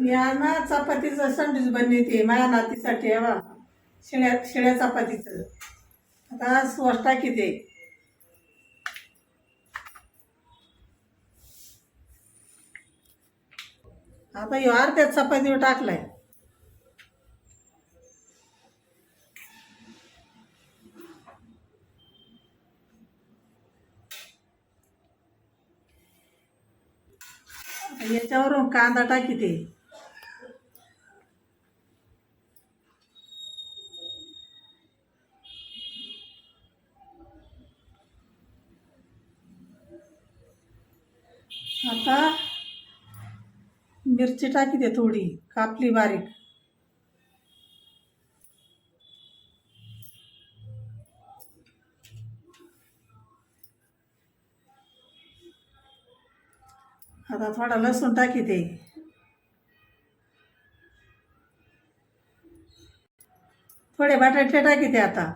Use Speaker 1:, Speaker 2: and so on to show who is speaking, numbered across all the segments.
Speaker 1: या ना चपातीचं सँडविच बनवते माझ्या नातीसाठी हवा शिळ्या शिळ्या चपातीचं. आता सॉस टाकी ते आता ह्यो अर्ध्यात चपातीवर टाकलाय. याच्यावरून कांदा टाकी आता मिरची टाकी दे थोडी कापली बारीक. आता थोडा लसूण टाकी दे. थोडे बटाटे टाकी दे आता.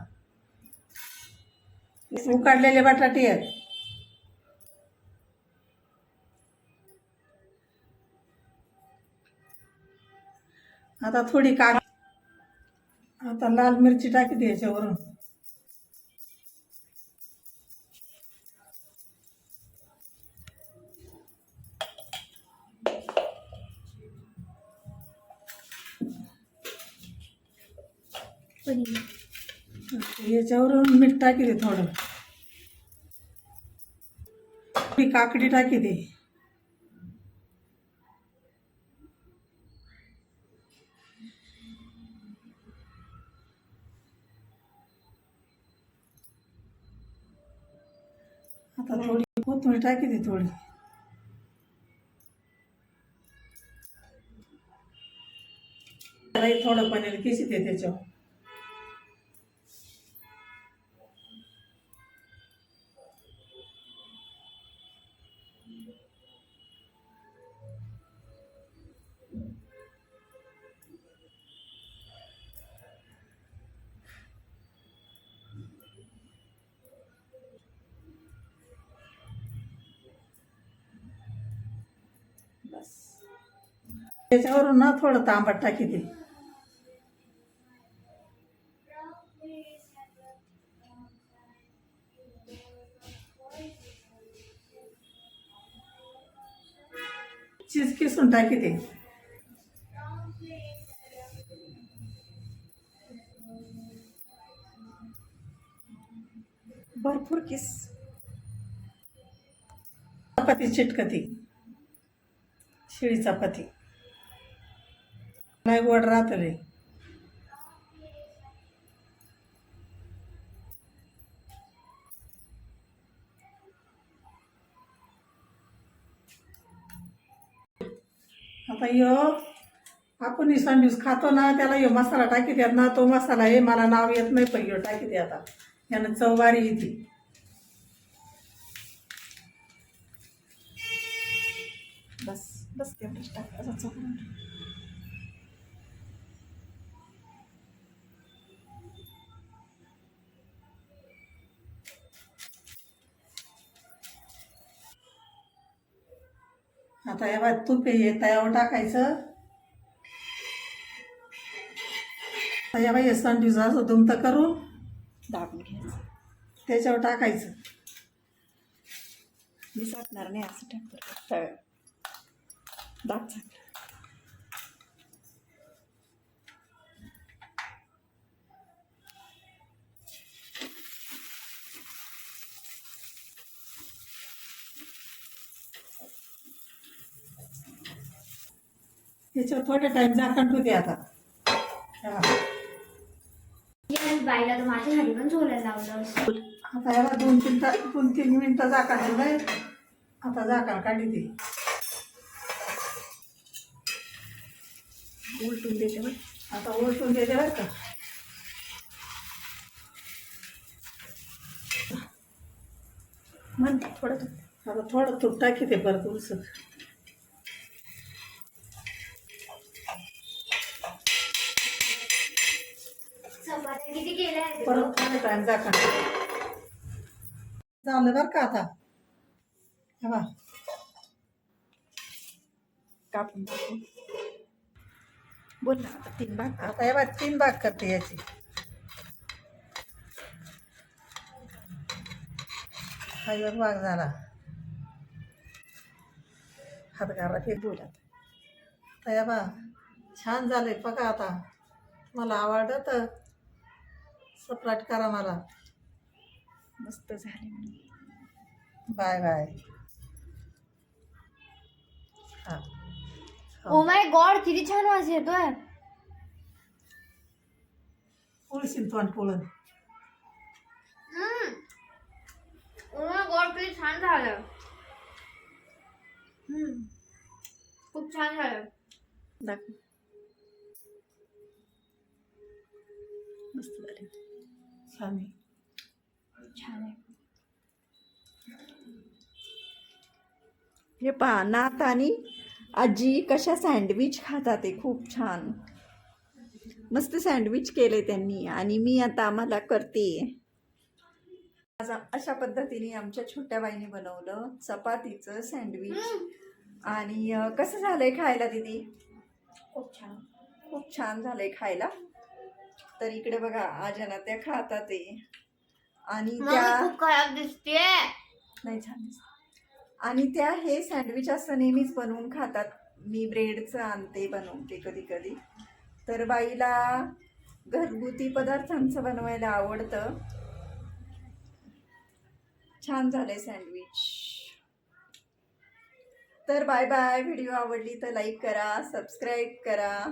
Speaker 1: उकाडलेले बटाटे आहेत. आता थोडी का आता लाल मिरची टाकी दे याच्यावरून. याच्यावरून मीठ टाकी दे थोडं काकडी टाकी दे. आता थोडी कोथिंबीर टाकी दे थोडी. थोडं पाण्याला किसी दे त्याच्यावर. त्याच्यावरून ना थोडं तांबट टाकी दे. चीज किसून टाकी दे.
Speaker 2: भरपूर किस.
Speaker 1: चपाती चिटकती. शिळी चपाती. नाही गोड राहत रे. आता यो आपण ही सँडविच खातो ना त्याला यो मसाला टाकी द्यात ना तो मसाला हे मला नाव येत नाही पण यो टाकी दे आता. यानं चवबारी येते.
Speaker 2: बस बस ते टाक
Speaker 1: आता या बाय तूप हे तयावर टाकायचं. या बाई सँडविच असं दुमतं करून
Speaker 2: दाबून घ्यायचं.
Speaker 1: त्याच्यावर टाकायचं.
Speaker 2: विसरणार नाही असं टाक बरं तळ दाब चांगलं.
Speaker 1: त्याच्यावर थोडा टाईम झाकण ठेवते आता.
Speaker 3: बाईला तर पण झोलायला लावलं. असतं.
Speaker 1: आता याला दोन तीन ता दोन तीन मिनटं झाकण ठेवलंय आता झाकण काढी ते.
Speaker 2: उलटून देते बरं.
Speaker 1: आता ओळखून देते बरं का?
Speaker 2: म्हणते थोडं.
Speaker 1: आता थोडं तूप टाकी ते परत उलसक परत थोडा झालं बरं का आता? हे बा
Speaker 2: कापून टाकू. बोल ना आता तीन भाग कर.
Speaker 1: आता या बाय तीन भाग करते याची. हा एक भाग झाला. हात घाला ते
Speaker 2: बोल आता
Speaker 1: आता या बा छान झालंय बघा आता. मला आवडलं सपराट करा मला.
Speaker 2: मस्त झाले.
Speaker 1: Bye bye.
Speaker 3: O my god किती छान वास येतोय.
Speaker 1: पुळशीन तोंड पुळण
Speaker 3: ओ माय गॉड किती छान झालं. हम्म. खूप छान झालं.
Speaker 2: दाखव. मस्त झाले.
Speaker 1: छान आहे.
Speaker 3: छान आहे.
Speaker 2: हे पहा नात आणि आजी कशा सँडविच खातात ते खूप छान. मस्त सँडविच केले त्यांनी आणि मी आता आम्हाला करते. आज अशा पद्धतीने आमच्या छोट्या बाईने बनवलं चपातीचं सँडविच. आणि कसं झालंय खायला दीदी?
Speaker 3: खूप छान.
Speaker 2: खूप छान झालंय खायला. तर इकडे बघा आजना त्या खातात आणि त्या
Speaker 3: दिसते
Speaker 2: नाही छान. आणि त्या हे सँडविच असं नेहमीच बनवून खातात. मी ब्रेडचं आणते बनवते कधी कधी तर बाईला घरगुती पदार्थांचं बनवायला आवडतं. छान झालंय सँडविच. तर बाय बाय व्हिडिओ आवडली तर लाईक करा सबस्क्राईब करा.